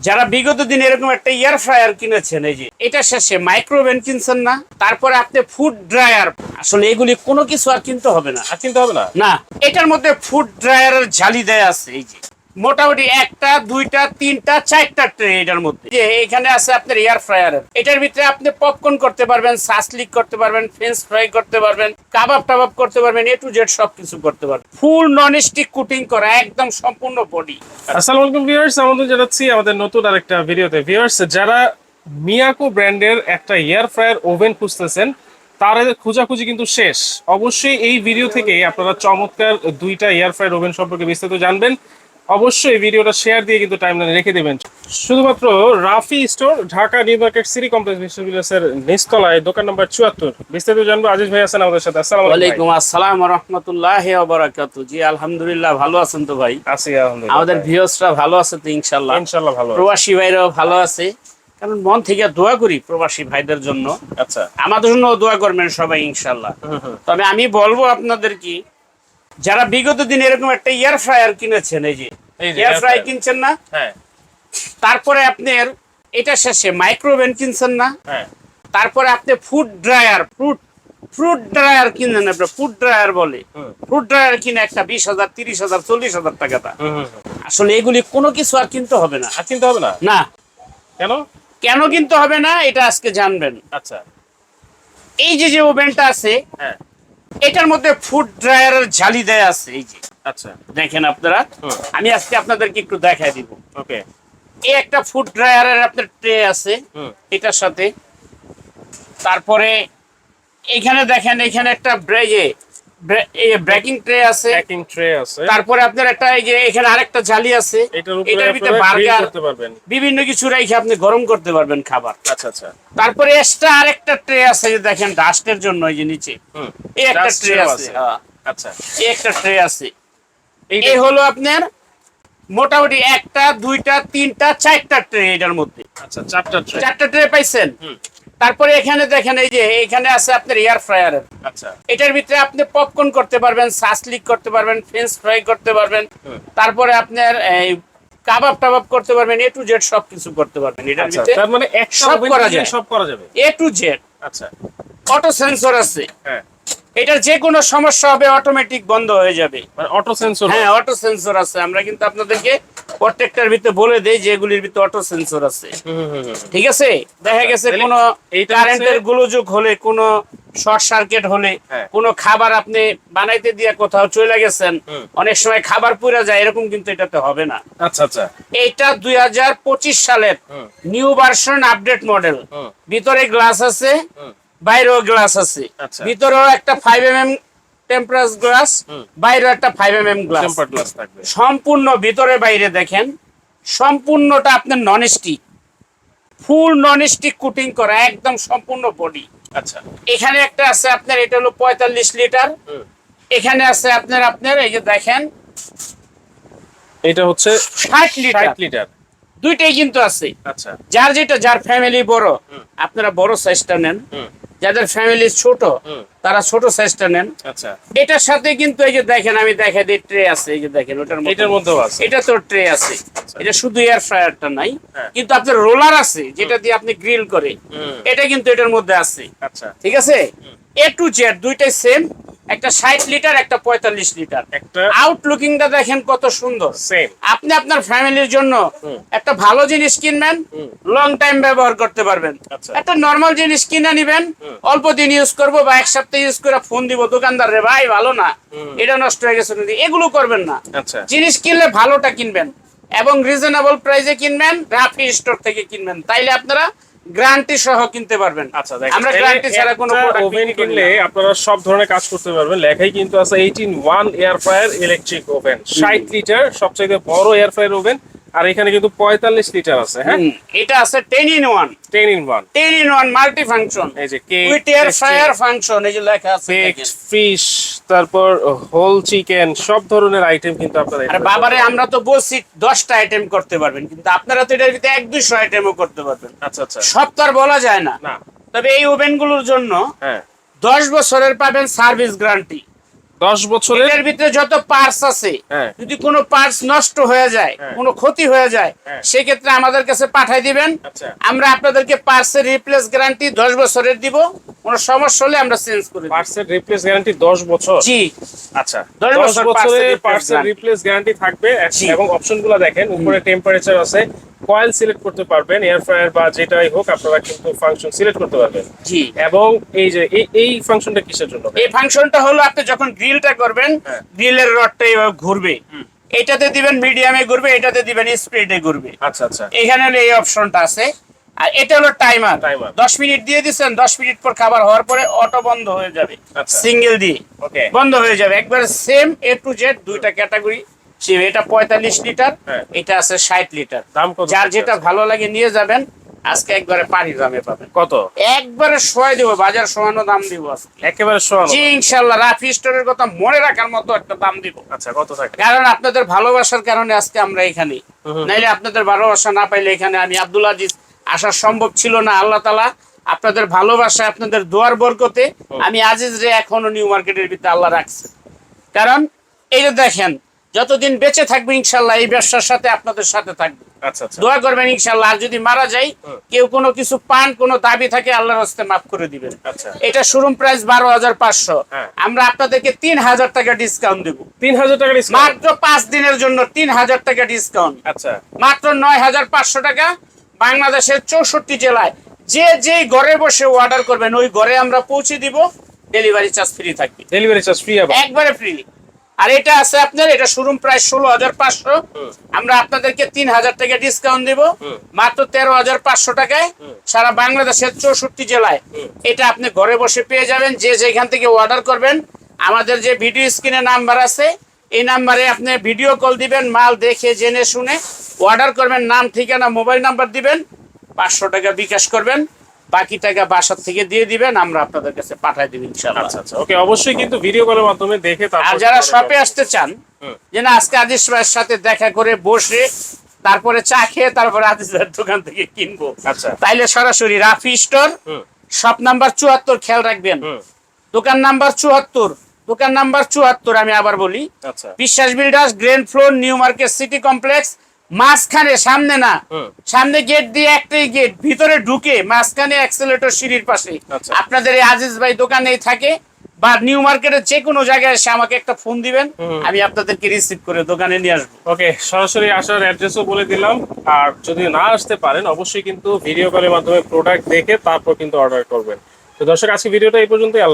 যারা বিগত দিন এরকম একটা এয়ার ফ্রায়ার কিনেছেন এই যে এটা শেষে মাইক্রোওভেন কিনছেন না তারপরে আপনি ফুড ড্রায়ার আসলে এগুলি কোনো কিছু আর কিনতে হবে না। আর কিনতে হবে না? না এটার মধ্যে ফুড ড্রায়ারের জালি দেয়া আছে এই যে। মোটামুটি একটা, দুইটা, তিনটা, চারটা ট্রে এটার মধ্যে। যে এখানে আছে আপনার এয়ার ফ্রায়ার এটার ভিতরে আপনি পপকর্ন করতে পারবেন সাসলিক করতে পারবেন ফ্রেঞ্চ ফ্রাই করতে পারবেন কাবাব টাবাব করতে পারবেন এ টু জেড সব কিছু করতে পারবেন। ফুল নন স্টিক কুটিং করা, একদম সম্পূর্ণ বডি আসসালামু আলাইকুম ভিউয়ার্স আমাদের জানাচ্ছি আমাদের নতুন আরেকটা ভিডিওতে। ভিউয়ার্স যারা মিয়াকো ব্র্যান্ডের একটা এয়ার ফ্রায়ার ওভেন খুঁজতেছেন তার খোঁজাখুঁজি কিন্তু শেষ। অবশ্যই এই ভিডিও থেকে আপনারা চমৎকার দুইটা এয়ার ফ্রায়ার ওভেন সম্পর্কে বিস্তারিত জানবেন। অবশ্যই ভিডিওটা শেয়ার দিয়ে কিন্তু টাইমলাইনে রেখে দেবেন। শুধুমাত্র Rafi store Dhaka New Market City Complex বিশ্ববিদ্যালয়ের নিচতলায় দোকান নম্বর চুয়াত্তর। বিস্তারিত জানব আজিজ ভাই আছেন আমাদের সাথে। আসসালাম ওয়ালাইকুম আসসালাম রহমতুল্লাহ বারাকাতু জি আলহামদুলিল্লাহ ভালো আছেন তো ভাই? আছি আলহামদুলিল্লাহ। আমাদের ভিউসরা ভালো আছে তো ইনশাল্লাহ ইনশাআল্লাহ ভালো প্রবাসী ভাইরাও ভালো আছে। কারণ মন থেকে দোয়া করি প্রবাসী ভাইদের জন্য। আচ্ছা। আমাদের জন্য দোয়া করবেন সবাই ইনশাল্লাহ তবে আমি বলব আপনাদের কি যারা বিগত দিন এরকম একটা এয়ার ফ্রায়ার কিনেছেন এই যে এয়ার ফ্রাই কিনছেন না? হ্যাঁ। তারপরে আপনার এটা শেষে মাইক্রোওভেন কিনছেন না? হ্যাঁ। তারপরে আপনি food dryer fruit fruit dryer কিনেন আপনি ফুড ড্রায়ার বলে। ফ্রুট ড্রায়ার কিনে একটা বিশ হাজার তিরিশ হাজার চল্লিশ হাজার হুম। আসলে এগুলি কোনো কিছু আর কিনতে হবে না। আর কিনতে হবে না? না। কেন? কেন কিনতে হবে না? এটা আজকে জানবেন। আচ্ছা। এই যে যে ওভেনটা আছে হ্যাঁ। এটার মধ্যে ফুড ড্রায়ারের জালি দেয়া আছে এই যে। আচ্ছা। দেখেন আপনারা। আমি আজকে আপনাদেরকে একটু দেখায় দিব। ওকে। এই একটা ফুড ড্রায়ারের আপনার ট্রে আছে। এটার সাথে। তারপরে এখানে দেখেন এখানে একটা ব্রেজে ব্রেকিং ট্রে আছে। ট্রে আছে। তারপরে আপনার একটা এই যে এখানে আরেকটা জালি আছে। এটার উপরে এটার ভিতরে বার্গার করতে পারবেন। বিভিন্ন কিছু রেখে আপনি গরম করতে পারবেন খাবার। আচ্ছা আচ্ছা। তারপরে এক্সট্রা আরেকটা ট্রে আছে যে দেখেন ডাস্টের জন্য এই যে নিচে। এই একটা ট্রে আছে। হ্যাঁ। আচ্ছা। এই একটা ট্রে আছে। এই হলো আপনার মোটামুটি একটা দুইটা তিনটা চারটা ট্রে এটার মধ্যে। আচ্ছা চারটা ট্রে চারটা ট্রে পাইছেন? হুম। তারপরে এখানে দেখেন এই যে এখানে আছে আপনার এয়ার ফ্রায়ার আচ্ছা। এটার ভিতরে আপনি পপকর্ন করতে পারবেন সাসলিক করতে পারবেন ফ্রেঞ্চ ফ্রাই করতে পারবেন। তারপরে আপনার এই কাবাব টাবাব করতে পারবেন এ টু জেড সব কিছু করতে পারবেন এটার আচ্ছা ভিতরে। তার মানে সব করা যায়। সব করা যাবে। এ টু জেড আচ্ছা। অটো সেন্সর আছে। হ্যাঁ। এটার যে কোনো সমস্যা হবে অটোমেটিক বন্ধ হয়ে যাবে। মানে অটো সেন্সর হ্যাঁ অটো সেন্সর আছে। আমরা কিন্তু আপনাদেরকে প্রত্যেকটার ভিতরে বলে দেই যে এগুলির ভিতরে অটো সেন্সর আছে। ঠিক আছে? দেখা গেছে কোনো কারেন্টের গোলযোগ হলে কোনো শর্ট সার্কিট হলে হ্যাঁ। কোনো খাবার আপনি বানাইতে দিয়ে কোথাও চলে গেছেন অনেক সময় খাবার পুড়ে যায় এরকম কিন্তু এটাতে হবে না। আচ্ছা আচ্ছা। এটা দুই হাজার পঁচিশ সালের নিউ ভার্সন আপডেট মডেল ভিতরে গ্লাস আছে বাইরেও গ্লাস আছে। আচ্ছা। ভিতরেও একটা five M M temperature glass হুম। বাইরেও একটা five M M glass glass থাকবে। সম্পূর্ণ ভিতরে বাইরে দেখেন সম্পূর্ণটা আপনার non stick full non stick coating করা একদম সম্পূর্ণ বডি আচ্ছা। এখানে একটা আছে আপনার এটা হলো পঁয়তাল্লিশ লিটার। এখানে আছে আপনার আপনার এই যে দেখেন। এটা হচ্ছে ষাট লিটার। লিটার। দুইটাই কিন্তু আছে। আচ্ছা। যার যেটা যার ফ্যামিলি বড় আপনারা বড় সাইজটা নেন। যাদের ফ্যামিলি ছোট তারা ছোট সাইজটা নেন। আচ্ছা। এটার সাথে কিন্তু এই যে দেখেন আমি দেখা দিই ট্রে আছে এই যে দেখেন ওটার মধ্যে এটার মধ্যেও আছে। এটা তো ট্রে আছে। এটা শুধু এয়ার ফ্রায়ারটা নাই। হ্যাঁ। কিন্তু আপনার রোলার আছে যেটা দিয়ে আপনি গ্রিল করে। এটা কিন্তু এটার মধ্যে আছে। আচ্ছা। ঠিক আছে? এ টু জেড দুইটাই সেম একটা ষাট লিটার একটা পঁয়তাল্লিশ লিটার একটা আউটলুকিংটা দেখেন কত সুন্দর। সেম আপনি আপনার ফ্যামিলির জন্য একটা ভালো জিনিস কিনবেন লং টাইম ব্যবহার করতে পারবেন। আচ্ছা। একটা নর্মাল জিনিস কিনে নিবেন অল্প দিন ইউজ করব বা এক সপ্তাহ ইউজ করে ফোন দিব দোকানদার রে ভাই ভালো না। এটা নষ্ট হয়ে গেছে এগুলো করবেন না। আচ্ছা। জিনিস কিনলে ভালোটা কিনবেন এবং রিজনেবল প্রাইসে কিনবেন রাফি স্টোর থেকে কিনবেন। তাইলে আপনারা গ্যারান্টি সহ কিনতে পারবেন। আচ্ছা দেখেন আমরা গ্যারান্টি ছাড়া কোনো ওভেন কিনলে আপনারা সব ধরনের কাজ করতে পারবেন। লেখাই কিন্তু আছে 18 one air fryer electric oven 60 litre সবচেয়ে বড় এয়ার ফ্রায়ার ওভেন আর এখানে কিন্তু 45 লিটার আছে হ্যাঁ? এটা আছে ten in one 10 in 1 ten in one multi function এই যে cake with air fryer function এই যে লেখা আছে ফিশ তারপর হোল চিকেন সব ধরনের আইটেম কিন্তু আপনারা আর বাবারে আমরা তো বলছি দশটা আইটেম করতে পারবেন কিন্তু আপনারা তো এটার ভিতরে এক দুইশো আইটেমও করতে পারবেন। আচ্ছা আচ্ছা। সব তো আর বলা যায় না। না। তবে এই ওভেনগুলোর জন্য হ্যাঁ। দশ বছরের পাবেন সার্ভিস গ্যারান্টি দশ বছরের এটার ভিতরে যত পার্টস আছে হ্যাঁ। যদি কোনো পার্টস নষ্ট হয়ে যায় হ্যাঁ। কোনো ক্ষতি হয়ে যায় হ্যাঁ। সেক্ষেত্রে আমাদের কাছে পাঠাই দিবেন। আচ্ছা। আমরা আপনাদেরকে পার্টসের রিপ্লেস গ্যারান্টি দশ বছরের দিব। কোনো সমস্যা হলে আমরা চেঞ্জ করে দিব পার্টসের রিপ্লেস গ্যারান্টি দশ বছর? জি। আচ্ছা। দশ বছরের এর পার্টসের রিপ্লেস গ্যারান্টি থাকবে। এবং অপশনগুলো দেখেন উপরে টেম্পারেচার আছে কয়েল সিলেক্ট করতে পারবেন এয়ার ফ্রায়ার বা যেটাই হোক আপনারা কিন্তু ফাংশন সিলেক্ট করতে পারবেন। জি। এবং এই যে এই ফাংশনটা কিসের জন্য? এই ফাংশনটা হলো আপনি যখন গ্রিলটা করবেন। গ্রিলের রডটা এইভাবে ঘুরবে। এটাতে দিবেন মিডিয়ামে ঘুরবে এটাতে দিবেন স্পিডে ঘুরবে। আচ্ছা আচ্ছা। এখানে হলো এই অপশনটা আছে। আর এটা হলো টাইমার। দশ মিনিট দিয়ে দিচ্ছেন দশ মিনিট পর খাবার হওয়ার পরে অটো বন্ধ হয়ে যাবে। আচ্ছা। সিঙ্গেল দিয়ে। ওকে বন্ধ হয়ে যাবে। একবার সেম এ টু জেড দুইটা ক্যাটাগরি এটা পঁয়তাল্লিশ লিটার হ্যাঁ। এটা আছে ষাট লিটার দাম কত যার যেটা ভালো লাগে নিয়ে যাবেন আজকে একবারে পানি দামে পাবেন। কত? একবারে দেবো বাজার দাম দিব আজকে। একেবারে জি রাফি স্টোরের কথা মনে রাখার মতো একটা দাম দিব। আচ্ছা কত থাকে কারণ আপনাদের ভালোবাসার কারণে আজকে আমরা এখানে। নাইলে আপনাদের ভালোবাসা না পাইলে এখানে আমি আব্দুল আজিজ আসা সম্ভব ছিল না আল্লাহ তালা আপনাদের ভালোবাসা আপনাদের দোয়ার বরকতে আমি আজিজ রে এখনও নিউ মার্কেটের ভিতরে আল্লাহ রাখছে। কারণ এই যে দেখেন যতদিন বেঁচে থাকবে ইনশাল্লাহ এই ব্যবসার সাথে আপনাদের সাথে থাকবে। দোয়া করবেন ইনশাল্লাহ আর যদি মারা যাই কেউ কোনো কিছু পান কোনো দাবি থাকে আল্লাহর হস্তে মাফ করে দিবেন। আচ্ছা। এটা শোরুম প্রাইস বারো হাজার পাঁচশো। হ্যাঁ। আমরা আপনাদেরকে তিন হাজার টাকা ডিসকাউন্ট দেবো। তিন হাজার টাকা মাত্র পাঁচ দিনের জন্য তিন হাজার টাকা ডিসকাউন্ট আচ্ছা। মাত্র নয় হাজার পাঁচশো টাকা বাংলাদেশের চৌষট্টি জেলায়। যে যেই ঘরে বসে অর্ডার করবেন ওই ঘরে আমরা পৌঁছে দিব। ডেলিভারি চার্জ ফ্রি থাকবে। ডেলিভারি চার্জ ফ্রি একবারে ফ্রি আর এটা আছে আপনার এটা শোরুম প্রাইস ষোলো হাজার পাঁচশো। আমরা আপনাদেরকে তিন হাজার টাকা ডিসকাউন্ট দিব। মাত্র তেরো হাজার পাঁচশো টাকায় সারা বাংলাদেশের চৌষট্টি জেলায়। এটা আপনি ঘরে বসে পেয়ে যাবেন যে যেখান থেকে অর্ডার করবেন। আমাদের যে ভিডিও স্ক্রিনে নাম্বার আছে এই নাম্বারে আপনি ভিডিও কল দিবেন মাল দেখে জেনে শুনে। অর্ডার করবেন নাম ঠিকানা মোবাইল নাম্বার দিবেন। পাঁচশো টাকা বিকাশ করবেন। বাকি টাকা বাসার থেকে দিয়ে দিবেন আমরা আপনাদের কাছে পাঠাই দিব ইনশাআল্লাহ। আচ্ছা আচ্ছা ওকে অবশ্যই কিন্তু ভিডিও কলের মাধ্যমে দেখে আর তারপর যারা শপে আসতে চান। যে না আজকে আদিস ভাইয়ের সাথে দেখা করে বসে তারপরে চা খেয়ে তারপরে আদিস ভাইয়ের দোকান থেকে কিনবো। আচ্ছা। তাইলে সরাসরি রাফি স্টোর শপ নাম্বার চুয়াত্তর খেয়াল রাখবেন। দোকান নাম্বার চুয়াত্তর দোকান নাম্বার চুয়াত্তর আমি আবার বলি। আচ্ছা। Biswas builders ground floor New Market City Complex মাঝখানে সামনে না। সামনে গেট দিয়ে একটাই গেট ভিতরে ঢুকে মাঝখানে অ্যাক্সেলেটর সিঁড়ির পাশে। আচ্ছা। আপনাদের এই আজিজ ভাই দোকানেই থাকে বা নিউ মার্কেটের যে কোনো জায়গায় এসে আমাকে একটা ফোন দিবেন আমি আপনাদেরকে রিসিভ করে দোকানে নিয়ে আসব। ওকে সরাসরি আসার অ্যাড্রেসও বলে দিলাম। আর যদি না আসতে পারেন অবশ্যই কিন্তু ভিডিও কলের মাধ্যমে প্রোডাক্ট দেখে তারপর কিন্তু অর্ডার করবেন। তো দর্শক আজকে ভিডিওটা এই পর্যন্তই। আল্লাহ